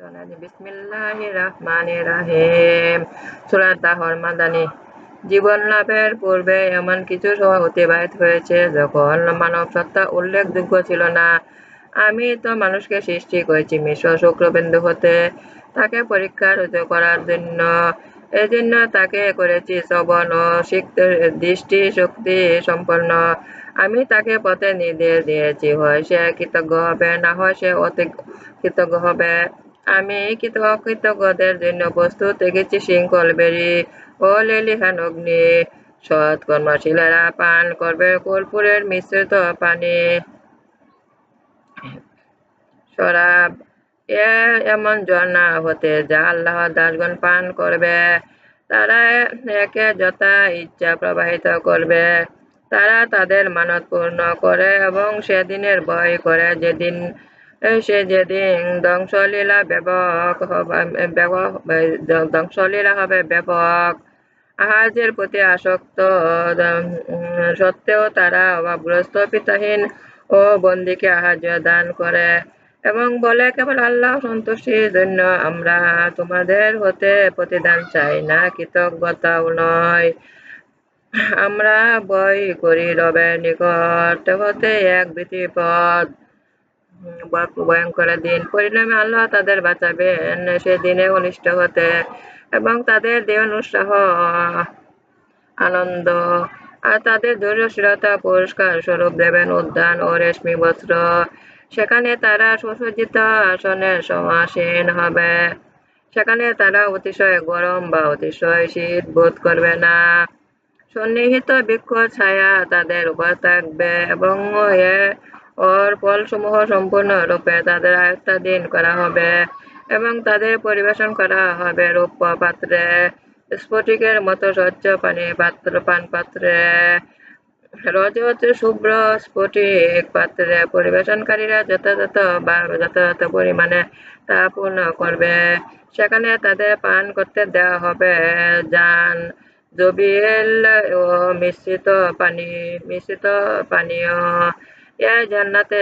আমি তো মানুষকে সৃষ্টি করেছি মিশ্র শুক্রবিন্দু হতে। তাকে পরীক্ষার করার জন্য। এজন্য তাকে করেছি শ্রবণ ও দৃষ্টি শক্তি সম্পন্ন। আমি তাকে পথে নির্দেশ দিয়েছি, হয় সে কৃতজ্ঞ হবে, না হয় সে অতি কৃতজ্ঞ হবে। আমি অকৃতজ্ঞদের জন্য প্রস্তুত রেখেছি শৃঙ্খল বেরি ও লেলিহান অগ্নি। সৎ কর্মশীলেরা পান করবে কর্পূরের মিশ্রিত পানি। শরাব এমন ঝর্ণা হতে যা আল্লাহ দাসগণ পান করবে। তারা একে যথা ইচ্ছা প্রবাহিত করবে। তারা তাদের মানত পূর্ণ করে এবং সেদিনের ভয় করে যেদিন সে যেদিন ধ্বংসলীলা ব্যাপক ধ্বংসলীলা হবে ব্যাপক। আহাজের প্রতি আসক্ত সত্ত্বেও তারা অভাবগ্রস্ত পিতাহীন ও বন্দিকে আহার্য দান করে এবং বলে, কেবল আল্লাহ সন্তুষ্টির জন্য আমরা তোমাদের হতে প্রতিদান চাই না কৃতজ্ঞতাও নয়। আমরা বই করি রবের নিকট হতে এক পথ ভয়ঙ্কর দিন। পরিণামে আল্লাহ তাদের বাঁচাবেন, সে দিনে অনিষ্ট হতে এবং তাদের দেহ উৎসাহ আনন্দ আর তাদের ধৈর্যশীলতা পুরস্কার স্বরূপ দেবেন উদ্যান ও রেশমি বস্ত্র। সেখানে তারা সুসজ্জিত আসনের সমাসীন হবে। সেখানে তারা অতিশয় গরম বা অতিশয় শীত বোধ করবে না। সন্নিহিত বৃক্ষ ছায়া তাদের উপর থাকবে এবং ওর ফলসমূহ সম্পূর্ণরূপে তাদের আয়ত্তাধীন করা হবে এবং তাদের পরিবেশন করা হবে রূপ পাত্রে, স্ফটিকের মতো স্বচ্ছ পানি পাত্র, পান পাত্রে রজত শুভ্র স্ফটিক পাত্রে পরিবেশনকারীরা যথাযথ বা যথাযথ পরিমাণে তা পূর্ণ করবে। সেখানে তাদের পান করতে দেওয়া হবে যান জবিল ও মিশ্রিত পানি, মিশ্রিত পানীয় এ জান্নাতে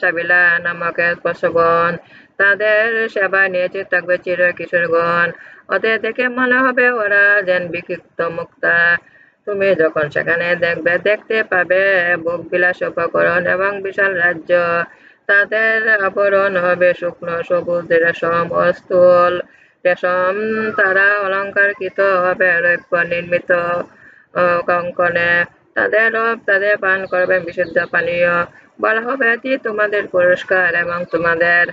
সাবিলা নামক তাদের সেবা নিয়েছে থাকবে চির কিশোরগণ। ওদের দেখে মনে হবে ওরা যেন বিক্ষিপ্ত মুক্তা। তুমি যখন সেখানে দেখবে, দেখতে পাবে বুক বিলাস উপকরণ এবং বিশাল রাজ্য। তাদের আবরণ হবে শুকনো, সবুজ রেশম অস্তুল রেশম তারা অলঙ্কারকৃত হবে রৈপ্য নির্মিত কঙ্কনে তাদের রব তাদের পান করবে বিশুদ্ধ পানীয়। বলা হবে এটি তোমাদের পুরস্কার এবং তোমাদের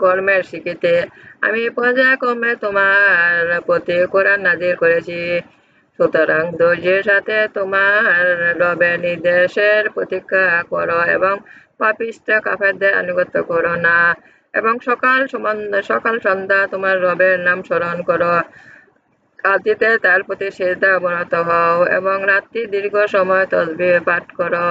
কর্মের স্বীকৃতি। আমি পর্যায়ক্রমে তোমার প্রতি কোরআন নাজির করেছি। সুতরাং ধৈর্যের সাথে তোমার রবের নির্দেশের প্রতীক্ষা করো এবং পাপিষ্ট কাফেরদের আনুগত্য করো না। এবং সকাল সকাল সন্ধ্যা তোমার রবের নাম স্মরণ করো। কাজীতে তার প্রতি সেজদা অবনত হও এবং রাত্রি দীর্ঘ সময় তসবি পাঠ করো।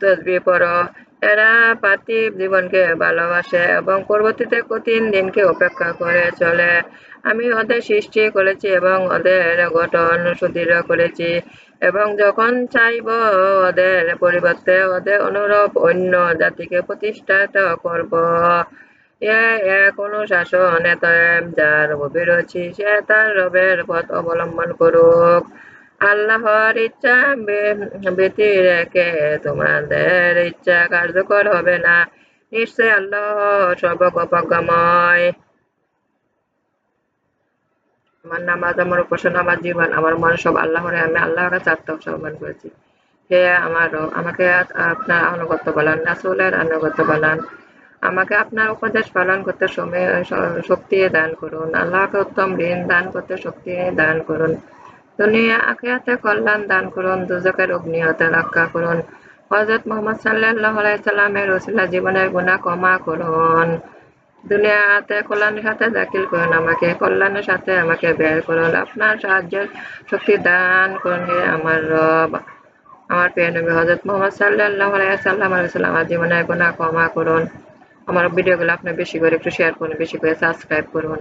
তসবি পড়ো। এরা পার্থিব জীবনকে ভালোবাসে এবং পরবর্তীতে কঠিন দিনকে উপেক্ষা করে চলে। আমি ওদের সৃষ্টি করেছি এবং ওদের গঠন সুদৃঢ় করেছি এবং যখন চাইব ওদের পরিবর্তে ওদের অনুরূপ অন্য জাতিকে প্রতিষ্ঠাত করব। এক অনুশাসন এত যার অভিরুচি, সে তার রবের পথ অবলম্বন করুক। আল্লাহর ইচ্ছা ব্যতি রেখে তোমাদের ইচ্ছা কার্যকর হবে না। নিশ্চয় আল্লাহ সর্বজ্ঞময় আমার নামাজ, আমার উপাসনা, আমার জীবন, আমার মন সব আল্লাহরে আমি আল্লাহর কাছে আত্মসম্মান করেছি। হে আমার আমাকে আপনার আনুগত্য বলান রাসুলের আনুগত্য বলান আমাকে আপনার উপদেশ পালন করতে সময় শক্তি দান করুন। আল্লাহকে উত্তম ঋণ দান করতে শক্তি দান করুন। দুনিয়া আখিরাতে কল্যাণ দান করুন, দুজকের অগ্নি হতে রক্ষা করুন। হজরত মোহাম্মদ সাল্লাহ রসিল্লা জীবনের গুণা ক্ষমা করুন। দুনিয়াতে কল্যাণের সাথে দাখিল করুন, আমাকে কল্যাণের সাথে আমাকে বের করুন। আপনার সাহায্যের শক্তি দান করুন হে আমার রব। আমার প্রিয় নবী হজরত মোহাম্মদ সাল্লাহ সাল্লাম আমার জীবনের গুণা ক্ষমা করুন। আমার ভিডিওগুলো আপনি বেশি করে একটু শেয়ার করুন, বেশি করে সাবস্ক্রাইব করুন।